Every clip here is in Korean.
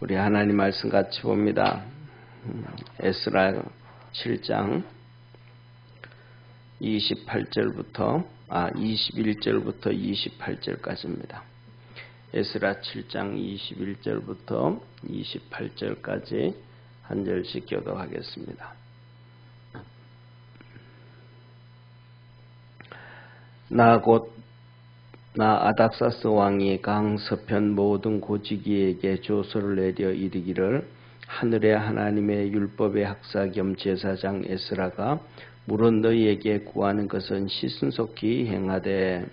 우리 하나님 말씀 같이 봅니다. 음, 에스라 7장 28절부터 아 21절부터 28절까지입니다. 에스라 7장 21절부터 28절까지 한 절씩 교도하겠습니다. 나곧 나 아닥사스 왕이 강 서편 모든 고지기에게 조서를 내려 이르기를 하늘의 하나님의 율법의 학사 겸 제사장 에스라가 물은 너희에게 구하는 것은 시순속히 행하되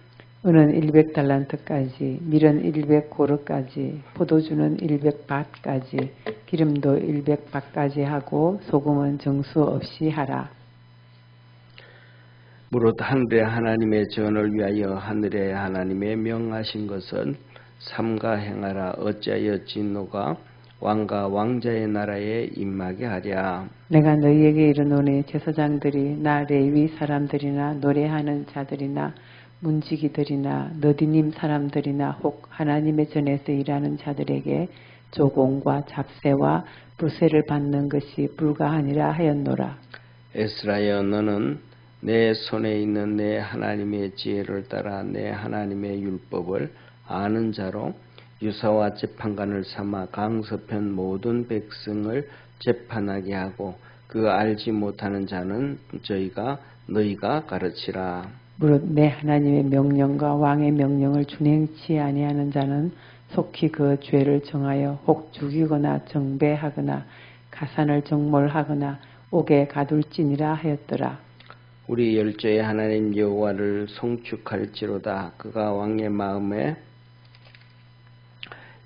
은은 100달란트까지, 밀은 100고르까지, 포도주는 100밭까지, 기름도 100밭까지 하고 소금은 정수 없이 하라. 무릇 하늘의 하나님의 전을 위하여 하늘의 하나님의 명하신 것은 삼가 행하라. 어찌하여 진노가 왕과 왕자의 나라에 임하게 하랴. 내가 너희에게 이르노니 제사장들이 나 레위 사람들이나 노래하는 자들이나 문지기들이나 너디님 사람들이나 혹 하나님의 전에서 일하는 자들에게 조공과 잡세와 불세를 받는 것이 불가하니라 하였노라. 에스라여 너는 내 손에 있는 내 하나님의 지혜를 따라 내 하나님의 율법을 아는 자로 유사와 재판관을 삼아 강서편 모든 백성을 재판하게 하고 그 알지 못하는 자는 저희가 너희가 가르치라. 무릇 내 하나님의 명령과 왕의 명령을 준행치 아니하는 자는 속히 그 죄를 정하여 혹 죽이거나 정배하거나 가산을 정몰하거나 옥에 가둘지니라 하였더라. 우리 열조의 하나님 여호와를 송축할지로다 그가 왕의 마음에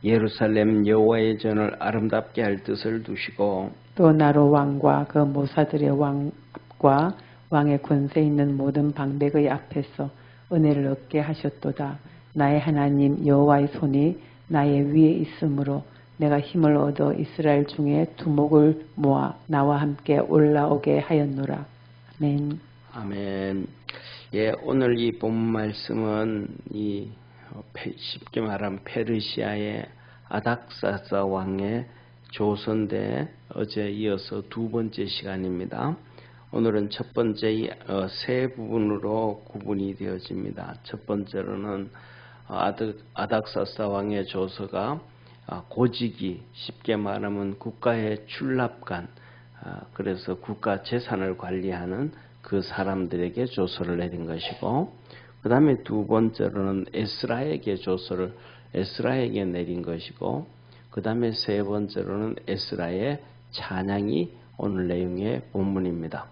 예루살렘 여호와의 전을 아름답게 할 뜻을 두시고 또 나로 왕과 그 모사들의 왕과 왕의 권세 있는 모든 방백의 앞에서 은혜를 얻게 하셨도다. 나의 하나님 여호와의 손이 나의 위에 있으므로 내가 힘을 얻어 이스라엘 중에 두목을 모아 나와 함께 올라오게 하였노라. 아멘. 아멘. 예, 오늘 이 본 말씀은 이 쉽게 말하면 페르시아의 아닥사사 왕의 조선대 어제 이어서 두 번째 시간입니다. 오늘은 첫 번째 어, 세 부분으로 구분이 되어집니다. 첫 번째로는 아닥사사 왕의 조서가 아, 고직이 쉽게 말하면 국가의 출납관 아, 그래서 국가 재산을 관리하는 그 사람들에게 조서를 내린 것이고 그 다음에 두 번째로는 에스라에게 조서를 에스라에게 내린 것이고 그 다음에 세 번째로는 에스라의 찬양이 오늘 내용의 본문입니다.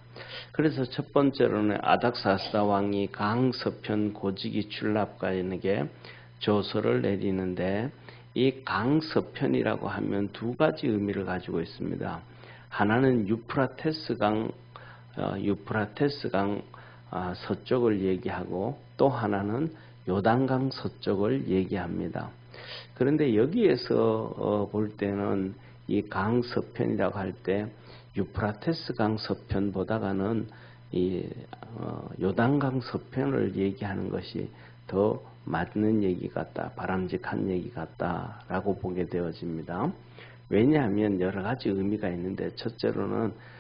그래서 첫 번째로는 아닥사스다 왕이 강서편 고지기 출납가에게 조서를 내리는데 이 강서편이라고 하면 두 가지 의미를 가지고 있습니다. 하나는 유프라테스강 어, 유프라테스강 아, 서쪽을 얘기하고 또 하나는 요단강 서쪽을 얘기합니다. 그런데 여기에서 어, 볼 때는 이 강 서편이라고 할 때 유프라테스 강 서편보다가는 이 어, 요단강 서편을 얘기하는 것이 더 맞는 얘기 같다, 바람직한 얘기 같다라고 보게 되어집니다. 왜냐하면 여러 가지 의미가 있는데 첫째로는 어,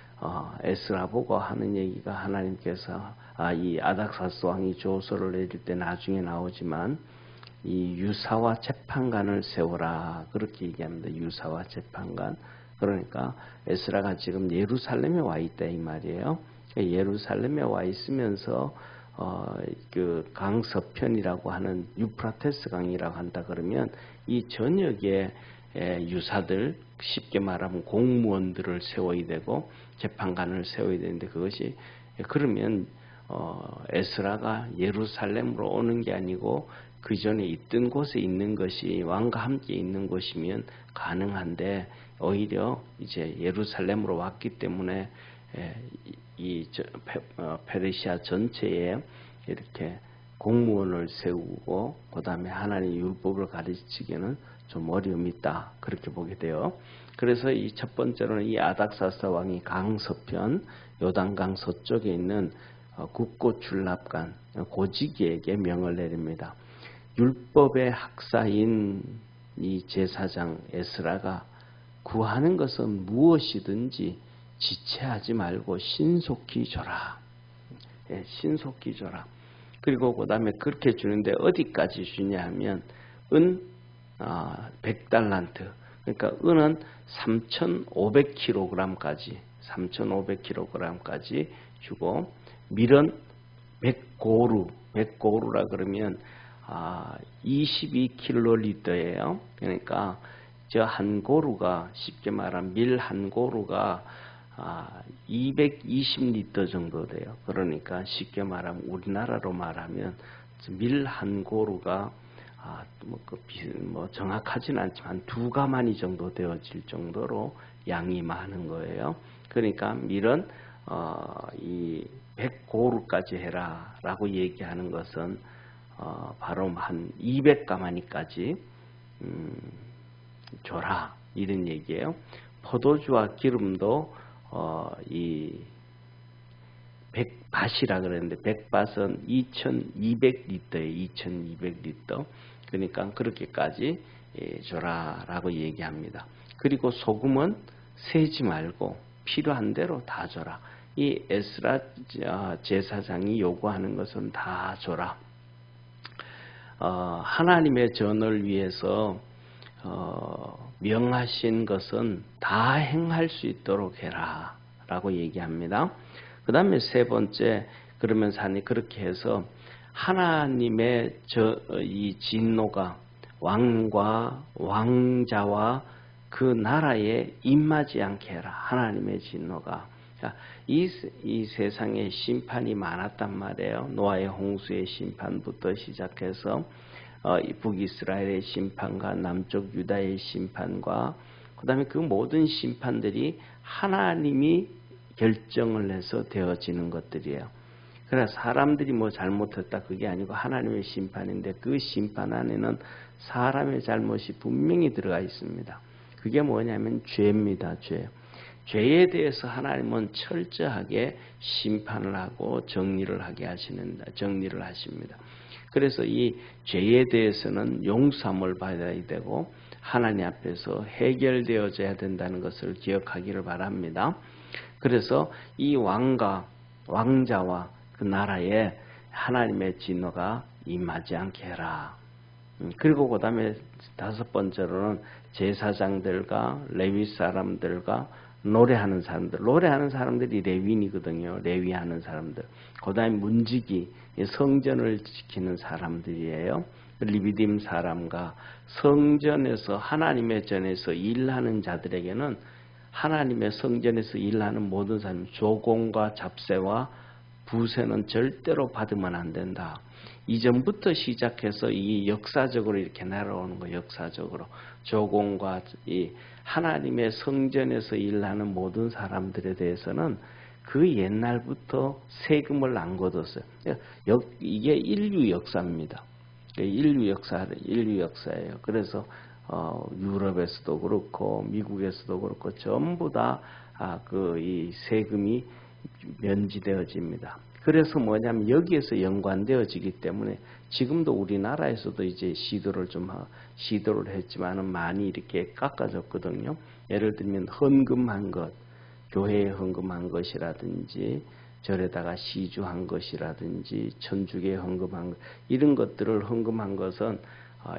에스라 보고 하는 얘기가 하나님께서 아, 이 아닥사스 왕이 조서를 내릴 때 나중에 나오지만 이 유사와 재판관을 세워라 그렇게 얘기합니다. 유사와 재판관 그러니까 에스라가 지금 예루살렘에 와 있다 이 말이에요. 예루살렘에 와 있으면서 어, 그 강서편이라고 하는 유프라테스 강이라고 한다 그러면 이 전역에 유사들 쉽게 말하면 공무원들을 세워야 되고 재판관을 세워야 되는데 그것이 그러면 어, 에스라가 예루살렘으로 오는 게 아니고 그 전에 있던 곳에 있는 것이 왕과 함께 있는 곳이면 가능한데 오히려 이제 예루살렘으로 왔기 때문에 이 어, 페르시아 전체에 이렇게 공무원을 세우고 그 다음에 하나님 율법을 가르치기는 좀 어려움이 있다 그렇게 보게 돼요. 그래서 이 첫 번째로는 이 아닥사스 왕이 강서편 요단강 서쪽에 있는 어, 국고 출납관 고지기에게 명을 내립니다. 율법의 학사인 이 제사장 에스라가 구하는 것은 무엇이든지 지체하지 말고 신속히 줘라. 예, 신속히 줘라. 그리고 그 다음에 그렇게 주는데 어디까지 주냐 하면 은 아, 100달란트 그러니까 은은 3,500kg까지 3,500kg까지 주고 밀은 100고루 100고루라 그러면 아, 22kg예요. 그러니까 저 한 고루가 쉽게 말하면 밀 한 고루가 아, 220리터 정도 돼요. 그러니까 쉽게 말하면 우리나라로 말하면 밀 한 고루가 아, 뭐, 그, 뭐 정확하지는 않지만 두 가마니 정도 되어질 정도로 양이 많은 거예요. 그러니까 밀은 어, 이 100고루까지 해라 라고 얘기하는 것은 어, 바로 한 200가마니까지 음, 줘라 이런 얘기예요. 포도주와 기름도 어, 이 백밭이라 그랬는데 백밭은 2,200리터에 2,200리터 그러니까 그렇게까지 예, 줘라라고 얘기합니다. 그리고 소금은 세지 말고 필요한 대로 다 줘라. 이 에스라 제사장이 요구하는 것은 다 줘라. 어, 하나님의 전을 위해서 어, 명하신 것은 다 행할 수 있도록 해라 라고 얘기합니다. 그 다음에 세 번째 그러면서 하니 그렇게 해서 하나님의 저, 이 진노가 왕과 왕자와 그 나라에 임하지 않게 해라. 하나님의 진노가. 자, 이, 이 세상에 심판이 많았단 말이에요. 노아의 홍수의 심판부터 시작해서 어, 북이스라엘의 심판과 남쪽 유다의 심판과 그 다음에 그 모든 심판들이 하나님이 결정을 해서 되어지는 것들이에요. 그래서 사람들이 뭐 잘못했다 그게 아니고 하나님의 심판인데 그 심판 안에는 사람의 잘못이 분명히 들어가 있습니다. 그게 뭐냐면 죄입니다. 죄. 죄에 대해서 하나님은 철저하게 심판을 하고 정리를 하게 하시는 정리를 하십니다. 그래서 이 죄에 대해서는 용서함을 받아야 되고 하나님 앞에서 해결되어져야 된다는 것을 기억하기를 바랍니다. 그래서 이 왕과 왕자와 그 나라에 하나님의 진노가 임하지 않게 해라. 음, 그리고 그 다음에 다섯 번째로는 제사장들과 레위 사람들과 노래하는 사람들, 노래하는 사람들이 레위인이거든요. 레위하는 사람들. 그 다음에 문지기, 성전을 지키는 사람들이에요. 리비딤 사람과 성전에서 하나님의 전에서 일하는 자들에게는 하나님의 성전에서 일하는 모든 사람, 조공과 잡세와 부세는 절대로 받으면 안 된다. 이전부터 시작해서 이 역사적으로 이렇게 날아오는 거 역사적으로 조공과 이 하나님의 성전에서 일하는 모든 사람들에 대해서는 그 옛날부터 세금을 안 걷었어요. 이게 인류 역사입니다. 인류 역사, 인류 역사예요. 그래서 어, 유럽에서도 그렇고 미국에서도 그렇고 전부 다 그이 아, 그 세금이 면지되어집니다. 그래서 뭐냐면 여기에서 연관되어지기 때문에 지금도 우리나라에서도 이제 시도를 좀 시도를 했지만은 많이 이렇게 깎아졌거든요. 예를 들면 헌금한 것, 교회에 헌금한 것이라든지 절에다가 시주한 것이라든지 천주교에 헌금한 것 이런 것들을 헌금한 것은 아,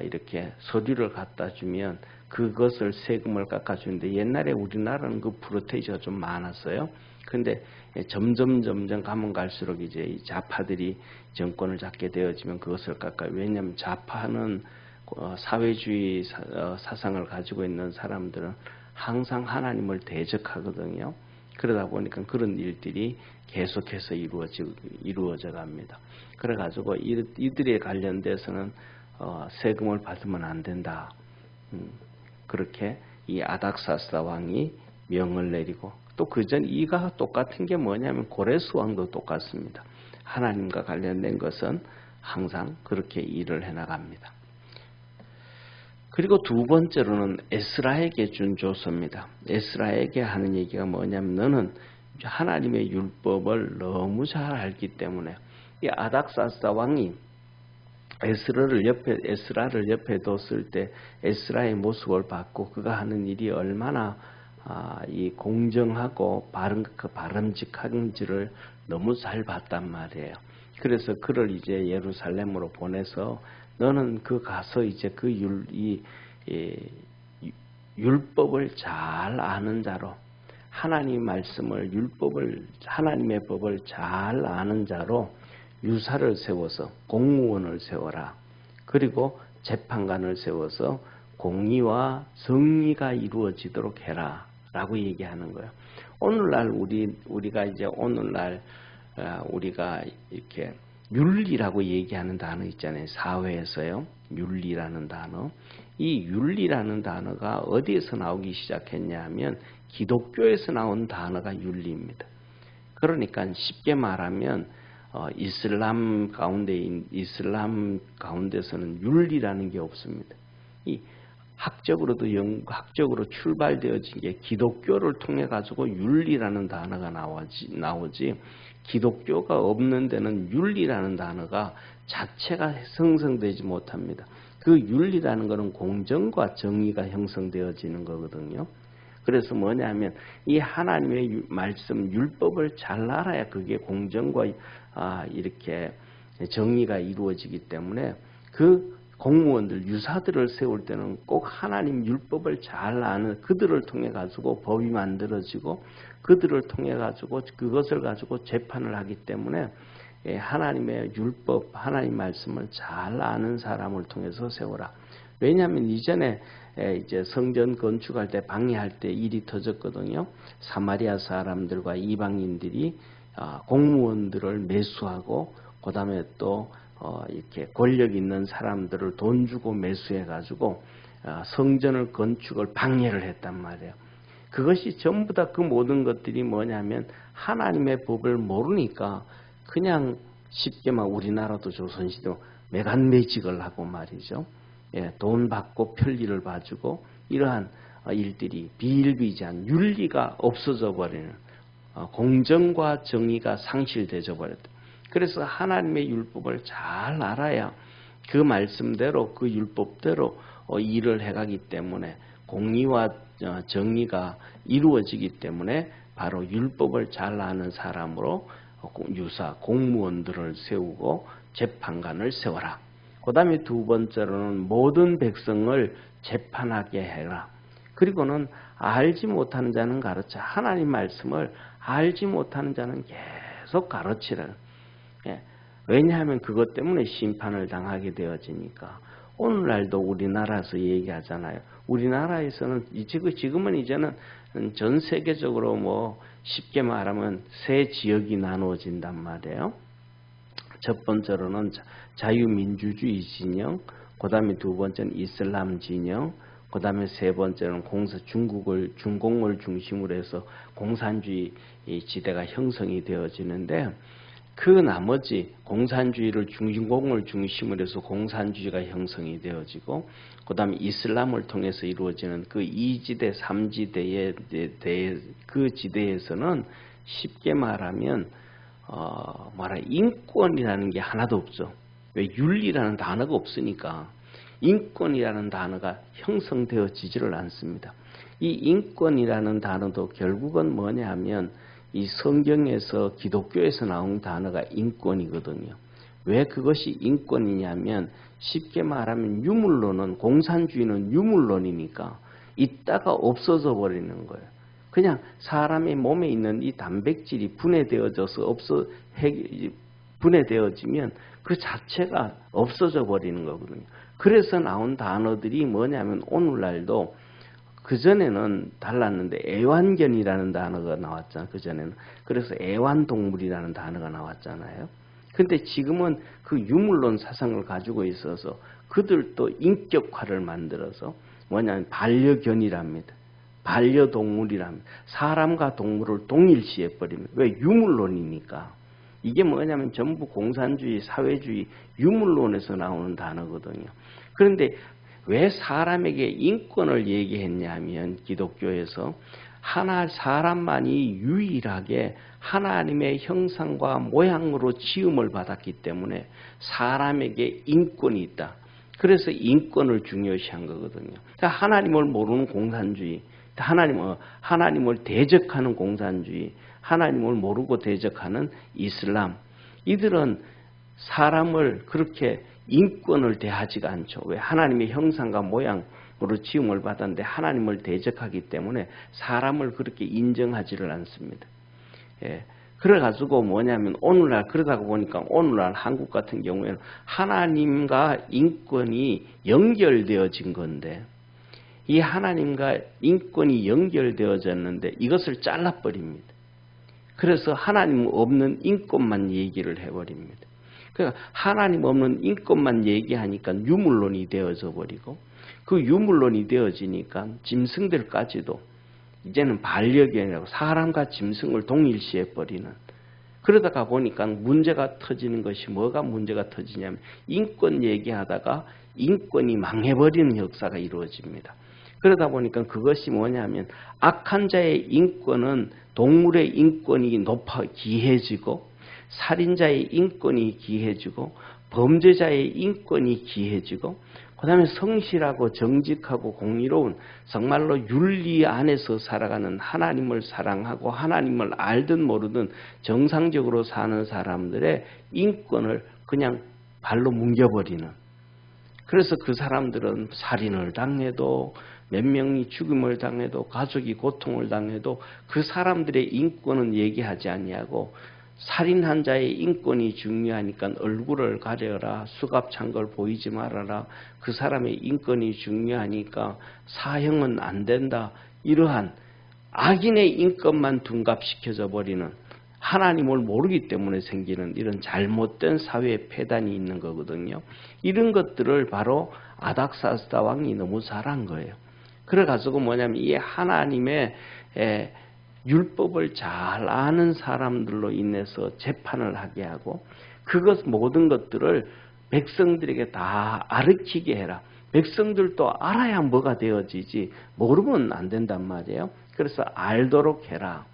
이렇게 서류를 갖다 주면 그것을 세금을 깎아주는데 옛날에 우리나라는 그 프로테이지가 좀 많았어요. 근데 점점 점점 가면 갈수록 이제 좌파들이 정권을 잡게 되어지면 그것을 깎아요. 왜냐하면 좌파는 어, 사회주의 어, 사상을 가지고 있는 사람들은 항상 하나님을 대적하거든요. 그러다 보니까 그런 일들이 계속해서 이루어져, 이루어져 갑니다. 그래가지고 이들에 관련돼서는 어, 세금을 받으면 안 된다. 음, 그렇게 이 아닥사스다 왕이 명을 내리고 또 그전 이가 똑같은 게 뭐냐면 고레스 왕도 똑같습니다. 하나님과 관련된 것은 항상 그렇게 일을 해나갑니다. 그리고 두 번째로는 에스라에게 준 조서입니다. 에스라에게 하는 얘기가 뭐냐면 너는 하나님의 율법을 너무 잘 알기 때문에 이 아닥사스다 왕이 에스라를 옆에 에스라를 옆에 뒀을 때 에스라의 모습을 봤고 그가 하는 일이 얼마나 아, 이 공정하고 바른 그 바람직한지를 너무 잘 봤단 말이에요. 그래서 그를 이제 예루살렘으로 보내서 너는 그 가서 이제 그 율, 이, 이 율법을 잘 아는 자로 하나님 말씀을 율법을 하나님의 법을 잘 아는 자로 유사를 세워서 공무원을 세워라. 그리고 재판관을 세워서 공의와 정의가 이루어지도록 해라. 라고 얘기하는 거예요. 오늘날 우리, 우리가 이제 오늘날 어, 우리가 이렇게 윤리라고 얘기하는 단어 있잖아요. 사회에서요. 윤리라는 단어. 이 윤리라는 단어가 어디에서 나오기 시작했냐 하면 기독교에서 나온 단어가 윤리입니다. 그러니까 쉽게 말하면 어, 이슬람 가운데 이슬람 가운데서는 윤리라는 게 없습니다. 이 학적으로도 영, 학적으로 출발되어진 게 기독교를 통해 가지고 윤리라는 단어가 나오지, 나오지 기독교가 없는 데는 윤리라는 단어가 자체가 형성되지 못합니다. 그 윤리라는 것은 공정과 정의가 형성되어지는 거거든요. 그래서 뭐냐면 이 하나님의 말씀 율법을 잘 알아야 그게 공정과 아, 이렇게 정의가 이루어지기 때문에 그 공무원들 유사들을 세울 때는 꼭 하나님 율법을 잘 아는 그들을 통해 가지고 법이 만들어지고 그들을 통해 가지고 그것을 가지고 재판을 하기 때문에 예, 하나님의 율법, 하나님 말씀을 잘 아는 사람을 통해서 세워라. 왜냐하면 이전에 예, 이제 성전 건축할 때 방해할 때 일이 터졌거든요. 사마리아 사람들과 이방인들이 아, 공무원들을 매수하고 그 다음에 또 어, 이렇게 권력 있는 사람들을 돈 주고 매수해 가지고 아, 성전을 건축을 방해를 했단 말이에요. 그것이 전부 다 그 모든 것들이 뭐냐면 하나님의 법을 모르니까 그냥 쉽게 막 우리나라도 조선시대 매간매직을 하고 말이죠. 예, 돈 받고 편리를 봐주고 이러한 어, 일들이 비일비재한 윤리가 없어져 버리는 어, 공정과 정의가 상실되져 버렸다. 그래서 하나님의 율법을 잘 알아야 그 말씀대로 그 율법대로 어, 일을 해가기 때문에 공의와 정의가 이루어지기 때문에 바로 율법을 잘 아는 사람으로 유사 공무원들을 세우고 재판관을 세워라. 그 다음에 두 번째로는 모든 백성을 재판하게 해라. 그리고는 알지 못하는 자는 가르쳐. 하나님 말씀을 알지 못하는 자는 계속 가르치라. 예. 왜냐하면 그것 때문에 심판을 당하게 되어지니까. 오늘날도 우리나라에서 얘기하잖아요. 우리나라에서는 지금은 이제는 전 세계적으로 뭐 쉽게 말하면 세 지역이 나누어진단 말이에요. 첫 번째로는 자유민주주의 진영, 그 다음에 두 번째는 이슬람 진영, 그 다음에 세 번째는 공사 중국을 중공을 중심으로 해서 공산주의 지대가 형성이 되어지는데 그 나머지 공산주의를 중공을 중심으로 해서 공산주의가 형성이 되어지고 그 다음에 이슬람을 통해서 이루어지는 그 2지대, 3지대에 대해 그 지대에서는 쉽게 말하면 어, 뭐라 인권이라는 게 하나도 없죠. 왜 윤리라는 단어가 없으니까 인권이라는 단어가 형성되어지지를 않습니다. 이 인권이라는 단어도 결국은 뭐냐 하면 이 성경에서 기독교에서 나온 단어가 인권이거든요. 왜 그것이 인권이냐면 쉽게 말하면 유물론은 공산주의는 유물론이니까 있다가 없어져 버리는 거예요. 그냥 사람의 몸에 있는 이 단백질이 분해되어져서 없어 분해되어지면 그 자체가 없어져 버리는 거거든요. 그래서 나온 단어들이 뭐냐면 오늘날도 그전에는 달랐는데 애완견이라는 단어가 나왔잖아요. 그전에는. 그래서 애완동물이라는 단어가 나왔잖아요. 근데 지금은 그 유물론 사상을 가지고 있어서 그들도 인격화를 만들어서 뭐냐면 반려견이랍니다. 반려동물이랍니다. 사람과 동물을 동일시해 버립니다. 왜? 유물론이니까. 이게 뭐냐면 전부 공산주의, 사회주의, 유물론에서 나오는 단어거든요. 그런데 왜 사람에게 인권을 얘기했냐면 기독교에서 하나 사람만이 유일하게 하나님의 형상과 모양으로 지음을 받았기 때문에 사람에게 인권이 있다. 그래서 인권을 중요시한 거거든요. 하나님을 모르는 공산주의, 하나님을 하나님을 대적하는 공산주의, 하나님을 모르고 대적하는 이슬람. 이들은 사람을 그렇게 인권을 대하지가 않죠. 왜 하나님의 형상과 모양으로 지음을 받았는데 하나님을 대적하기 때문에 사람을 그렇게 인정하지를 않습니다. 예. 그래가지고 뭐냐면 오늘날 그러다가 보니까 오늘날 한국 같은 경우에는 하나님과 인권이 연결되어진 건데 이 하나님과 인권이 연결되어졌는데 이것을 잘라버립니다. 그래서 하나님 없는 인권만 얘기를 해버립니다. 그러니까 하나님 없는 인권만 얘기하니까 유물론이 되어져 버리고 그 유물론이 되어지니까 짐승들까지도 이제는 아니라 사람과 짐승을 동일시해 버리는 그러다가 보니까 문제가 터지는 것이 뭐가 문제가 터지냐면 인권 얘기하다가 인권이 망해버리는 역사가 이루어집니다. 그러다 보니까 그것이 뭐냐면 악한 자의 인권은 동물의 인권이 높아 기해지고 살인자의 인권이 기해지고 범죄자의 인권이 기해지고 그 다음에 성실하고 정직하고 공의로운 정말로 윤리 안에서 살아가는 하나님을 사랑하고 하나님을 알든 모르든 정상적으로 사는 사람들의 인권을 그냥 발로 뭉겨버리는. 그래서 그 사람들은 살인을 당해도 몇 명이 죽음을 당해도 가족이 고통을 당해도 그 사람들의 인권은 얘기하지 아니하고 살인 한 자의 인권이 중요하니까 얼굴을 가려라. 수갑찬 걸 보이지 말아라. 그 사람의 인권이 중요하니까 사형은 안 된다. 이러한 악인의 인권만 둔갑시켜져 버리는 하나님을 모르기 때문에 생기는 이런 잘못된 사회 폐단이 있는 거거든요. 이런 것들을 바로 아닥사스다 왕이 너무 잘한 거예요. 그래가지고 뭐냐면 이 하나님의 율법을 잘 아는 사람들로 인해서 재판을 하게 하고 그것 모든 것들을 백성들에게 다 아르키게 해라. 백성들도 알아야 뭐가 되어지지 모르면 안 된단 말이에요. 그래서 알도록 해라.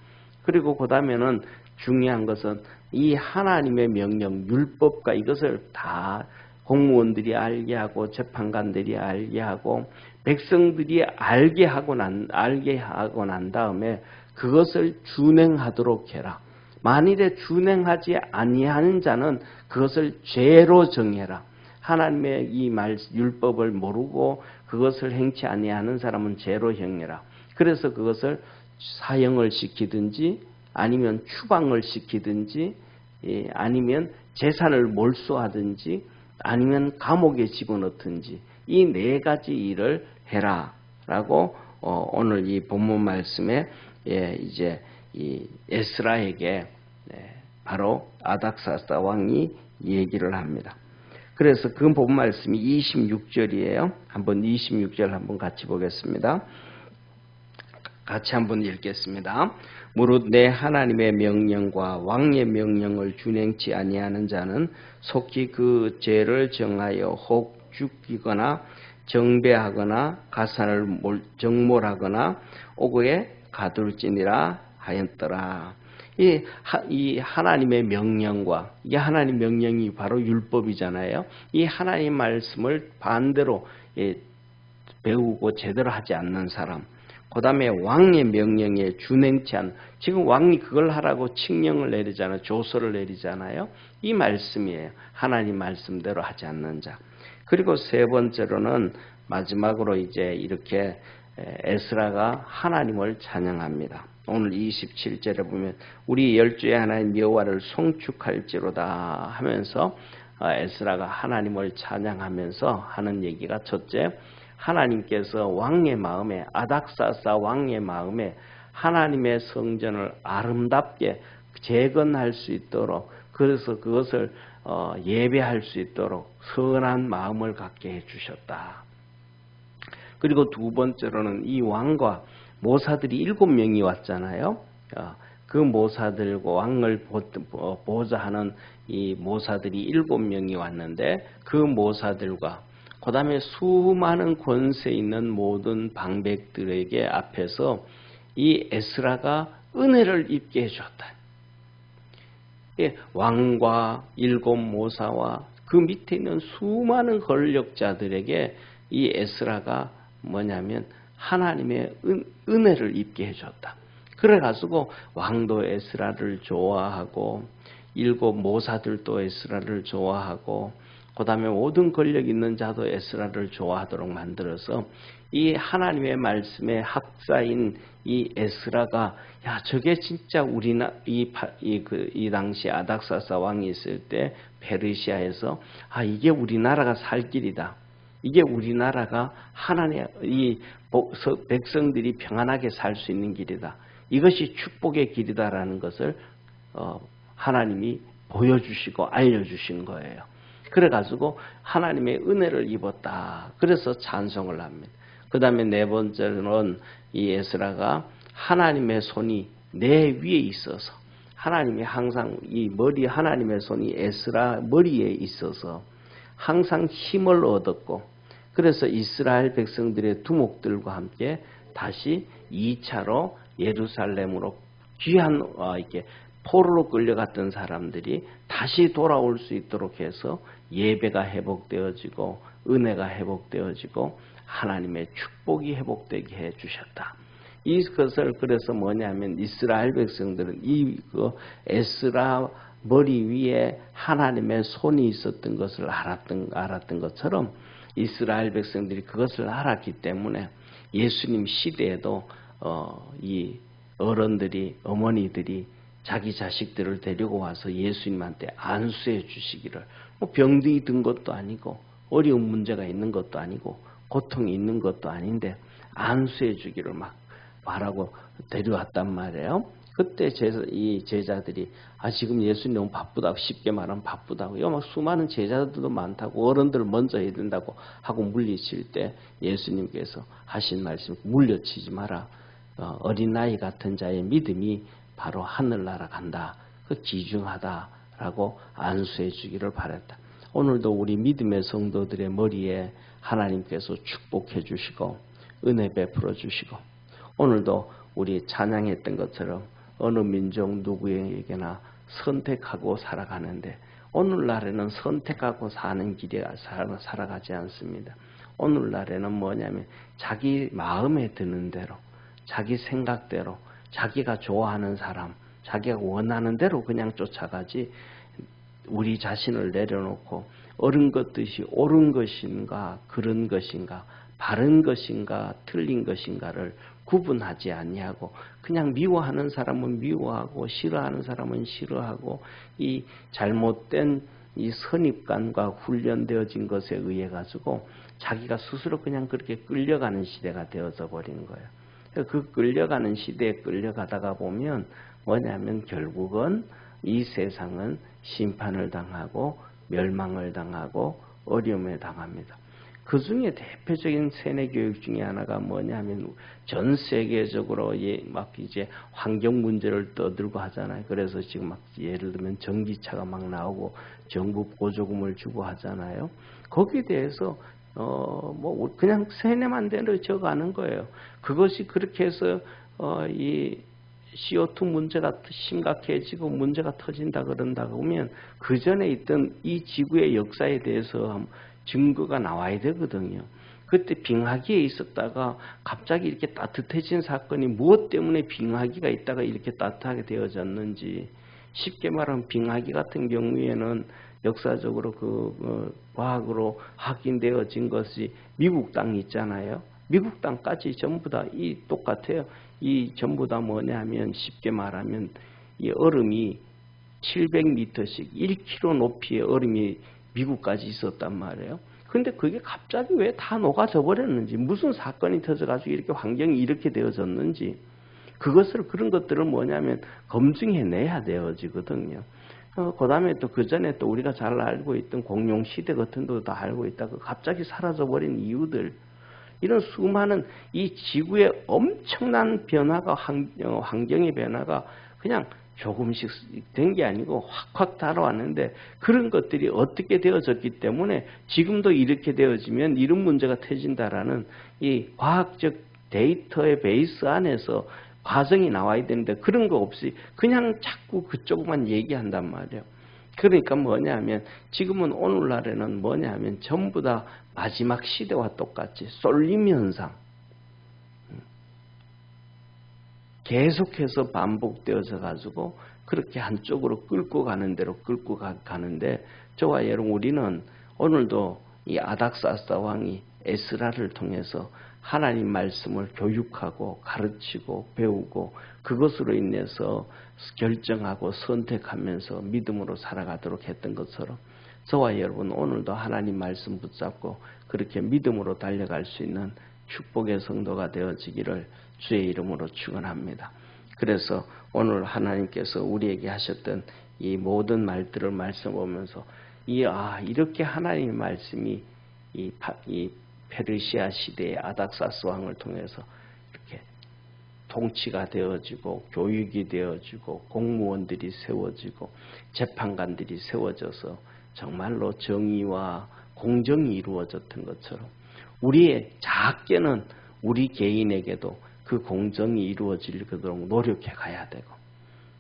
그리고 그 다음에는 중요한 것은 이 하나님의 명령, 율법과 이것을 다 공무원들이 알게 하고 재판관들이 알게 하고 백성들이 알게 하고 난 알게 하고 난 다음에 그것을 준행하도록 해라. 만일에 준행하지 아니하는 자는 그것을 죄로 정해라. 하나님의 이 말 율법을 모르고 그것을 행치 아니하는 사람은 죄로 형해라. 그래서 그것을 사형을 시키든지 아니면 추방을 시키든지 예, 아니면 재산을 몰수하든지 아니면 감옥에 집어넣든지 이 네 가지 일을 해라라고 어, 오늘 이 본문 말씀에 예, 이제 이 에스라에게 네, 바로 아닥사스 왕이 얘기를 합니다. 그래서 그 본 말씀이 26절이에요. 한번 26절 한번 같이 보겠습니다. 같이 한번 읽겠습니다. 무릇 내 하나님의 명령과 왕의 명령을 준행치 아니하는 자는 속히 그 죄를 정하여 혹 죽이거나 정배하거나 가산을 정몰하거나 오고에 가둘지니라 하였더라. 이, 하, 이 하나님의 명령과 이 하나님 명령이 바로 율법이잖아요. 이 하나님 말씀을 반대로 예, 배우고 제대로 하지 않는 사람. 그 다음에 왕의 명령에 준행치 않, 지금 왕이 그걸 하라고 칙령을 내리잖아요. 조서를 내리잖아요. 이 말씀이에요. 하나님 말씀대로 하지 않는 자. 그리고 세 번째로는 마지막으로 이제 이렇게 에스라가 하나님을 찬양합니다. 오늘 27절에 보면 우리 열주의 하나님 여호와를 송축할지로다 하면서 어, 에스라가 하나님을 찬양하면서 하는 얘기가 첫째 하나님께서 왕의 마음에 아닥사사 왕의 마음에 하나님의 성전을 아름답게 재건할 수 있도록 그래서 그것을 어, 예배할 수 있도록 선한 마음을 갖게 해주셨다. 그리고 두 번째로는 이 왕과 모사들이 일곱 명이 왔잖아요. 어, 그 모사들과 왕을 보자 하는 이 모사들이 일곱 명이 왔는데 그 모사들과 그 다음에 수많은 권세 있는 모든 방백들에게 앞에서 이 에스라가 은혜를 입게 해줬다. 예, 왕과 일곱 모사와 그 밑에 있는 수많은 권력자들에게 이 에스라가 뭐냐면 하나님의 은, 은혜를 입게 해줬다. 그래가지고 왕도 에스라를 좋아하고 일곱 모사들도 에스라를 좋아하고 그 다음에 모든 권력 있는 자도 에스라를 좋아하도록 만들어서 이 하나님의 말씀의 학자인 이 에스라가 야 저게 진짜 우리나 이이 그, 이 당시 아닥사사 왕이 있을 때 페르시아에서 아 이게 우리나라가 살 길이다. 이게 우리나라가 하나님의 이 백성들이 평안하게 살 수 있는 길이다. 이것이 축복의 길이다라는 것을 어, 하나님이 보여주시고 알려주신 거예요. 그래가지고 하나님의 은혜를 입었다. 그래서 찬송을 합니다. 그 다음에 네 번째는 이 에스라가 하나님의 손이 내 위에 있어서 하나님이 항상 이 머리 하나님의 손이 에스라 머리에 있어서 항상 힘을 얻었고 그래서 이스라엘 백성들의 두목들과 함께 다시 2차로 예루살렘으로 귀한 어, 이렇게 포로로 끌려갔던 사람들이 다시 돌아올 수 있도록 해서 예배가 회복되어지고 은혜가 회복되어지고 하나님의 축복이 회복되게 해 주셨다. 이것을 그래서 뭐냐면 이스라엘 백성들은 이그 에스라 머리 위에 하나님의 손이 있었던 것을 알았던 알았던 것처럼 이스라엘 백성들이 그것을 알았기 때문에 예수님 시대에도 어, 이 어른들이 어머니들이 자기 자식들을 데리고 와서 예수님한테 안수해 주시기를. 뭐 병들이 든 것도 아니고 어려운 문제가 있는 것도 아니고 고통이 있는 것도 아닌데 안수해 주기를 막 바라고 데려왔단 말이에요. 그때 제자, 이 제자들이 아 지금 예수님 너무 바쁘다고 쉽게 말하면 바쁘다고 요. 막 수많은 제자들도 많다고 어른들을 먼저 해야 된다고 하고 물리칠 때 예수님께서 하신 말씀 물려치지 마라. 어, 어린아이 같은 자의 믿음이 바로 하늘나라 간다. 그 귀중하다라고 안수해 주기를 바랬다. 오늘도 우리 믿음의 성도들의 머리에 하나님께서 축복해 주시고 은혜 베풀어 주시고 오늘도 우리 찬양했던 것처럼 어느 민족 누구에게나 선택하고 살아가는데 오늘날에는 선택하고 사는 길에 살아가지 않습니다. 오늘날에는 뭐냐면 자기 마음에 드는 대로 자기 생각대로 자기가 좋아하는 사람, 자기가 원하는 대로 그냥 쫓아가지 우리 자신을 내려놓고 옳은 것듯이 옳은 것인가 그런 것인가 바른 것인가 틀린 것인가를 구분하지 아니하고 그냥 미워하는 사람은 미워하고 싫어하는 사람은 싫어하고 이 잘못된 이 선입관과 훈련되어진 것에 의해 가지고 자기가 스스로 그냥 그렇게 끌려가는 시대가 되어져 버린 거예요. 그 끌려가는 시대에 끌려가다가 보면 뭐냐면 결국은 이 세상은 심판을 당하고 멸망을 당하고 어려움에 당합니다. 그 중에 대표적인 세뇌 교육 중에 하나가 뭐냐면 전 세계적으로 막 이제 환경 문제를 떠들고 하잖아요. 그래서 지금 막 예를 들면 전기차가 막 나오고 정부 보조금을 주고 하잖아요. 거기에 대해서 어, 뭐, 그냥 세뇌만 대로 적어가는 거예요. 그것이 그렇게 해서, 어, 이 CO2 문제가 심각해지고 문제가 터진다 그런다 그러면 그 전에 있던 이 지구의 역사에 대해서 증거가 나와야 되거든요. 그때 빙하기에 있었다가 갑자기 이렇게 따뜻해진 사건이 무엇 때문에 빙하기가 있다가 이렇게 따뜻하게 되어졌는지 쉽게 말하면 빙하기 같은 경우에는 역사적으로 그 어, 과학으로 확인되어진 것이 미국 땅 있잖아요. 미국 땅까지 전부 다 이 똑같아요. 이 전부 다 뭐냐면 쉽게 말하면 이 얼음이 700m씩 1km 높이의 얼음이 미국까지 있었단 말이에요. 근데 그게 갑자기 왜 다 녹아져 버렸는지 무슨 사건이 터져가지고 이렇게 환경이 이렇게 되어졌는지 그것을 그런 것들을 뭐냐면 검증해내야 되어지거든요. 어, 그 다음에 또 그 전에 또 우리가 잘 알고 있던 공룡 시대 같은 것도 다 알고 있다고 갑자기 사라져버린 이유들. 이런 수많은 이 지구의 엄청난 변화가 어, 환경의 변화가 그냥 조금씩 된 게 아니고 확확 달아왔는데 그런 것들이 어떻게 되어졌기 때문에 지금도 이렇게 되어지면 이런 문제가 터진다라는 이 과학적 데이터의 베이스 안에서 과정이 나와야 되는데 그런 거 없이 그냥 자꾸 그쪽만 얘기한단 말이에요. 그러니까 뭐냐면 지금은 오늘날에는 뭐냐면 전부 다 마지막 시대와 똑같이 쏠림 현상. 계속해서 반복되어서 가지고 그렇게 한쪽으로 끌고 가는 대로 끌고 가는데 저와 여러분 우리는 오늘도 이 아닥사스다 왕이 에스라를 통해서 하나님 말씀을 교육하고 가르치고 배우고 그것으로 인해서 결정하고 선택하면서 믿음으로 살아가도록 했던 것처럼 저와 여러분 오늘도 하나님 말씀 붙잡고 그렇게 믿음으로 달려갈 수 있는 축복의 성도가 되어지기를 주의 이름으로 축원합니다. 그래서 오늘 하나님께서 우리에게 하셨던 이 모든 말들을 말씀 보면서 이 아 이렇게 하나님 말씀이 이, 이 페르시아 시대의 아닥사스 왕을 통해서 이렇게 통치가 되어지고 교육이 되어지고 공무원들이 세워지고 재판관들이 세워져서 정말로 정의와 공정이 이루어졌던 것처럼 우리의 작게는 우리 개인에게도 그 공정이 이루어지도록 노력해 가야 되고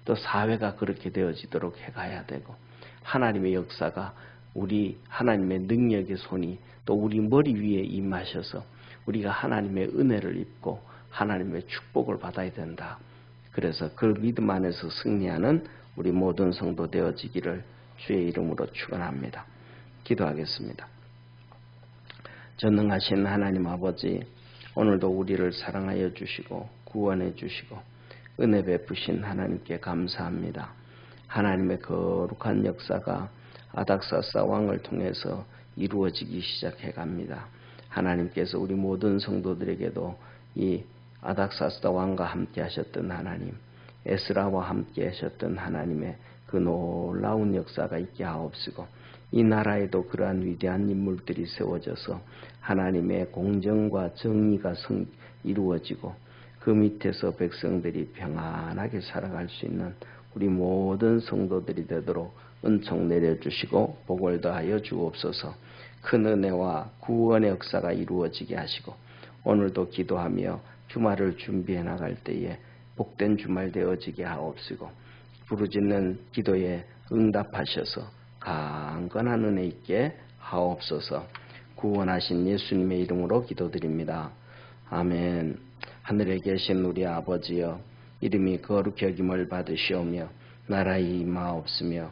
또 사회가 그렇게 되어지도록 해 가야 되고 하나님의 역사가 우리 하나님의 능력의 손이 또 우리 머리 위에 임하셔서 우리가 하나님의 은혜를 입고 하나님의 축복을 받아야 된다. 그래서 그 믿음 안에서 승리하는 우리 모든 성도 되어지기를 주의 이름으로 축원합니다. 기도하겠습니다. 전능하신 하나님 아버지 오늘도 우리를 사랑하여 주시고 구원해 주시고 은혜 베푸신 하나님께 감사합니다. 하나님의 거룩한 역사가 아닥사사 왕을 통해서 이루어지기 시작해 갑니다. 하나님께서 우리 모든 성도들에게도 이 아닥사스다 왕과 함께 하셨던 하나님, 에스라와 함께 하셨던 하나님의 그 놀라운 역사가 있게 하옵시고 이 나라에도 그러한 위대한 인물들이 세워져서 하나님의 공정과 정의가 성, 이루어지고 그 밑에서 백성들이 평안하게 살아갈 수 있는 우리 모든 성도들이 되도록 은총 내려주시고 복을 더하여 주옵소서. 큰 은혜와 구원의 역사가 이루어지게 하시고 오늘도 기도하며 주말을 준비해 나갈 때에 복된 주말 되어지게 하옵시고 부르짖는 기도에 응답하셔서 강건한 은혜 있게 하옵소서. 구원하신 예수님의 이름으로 기도드립니다. 아멘. 하늘에 계신 우리 아버지여 이름이 거룩히 여김을 받으시오며 나라의 임하옵으며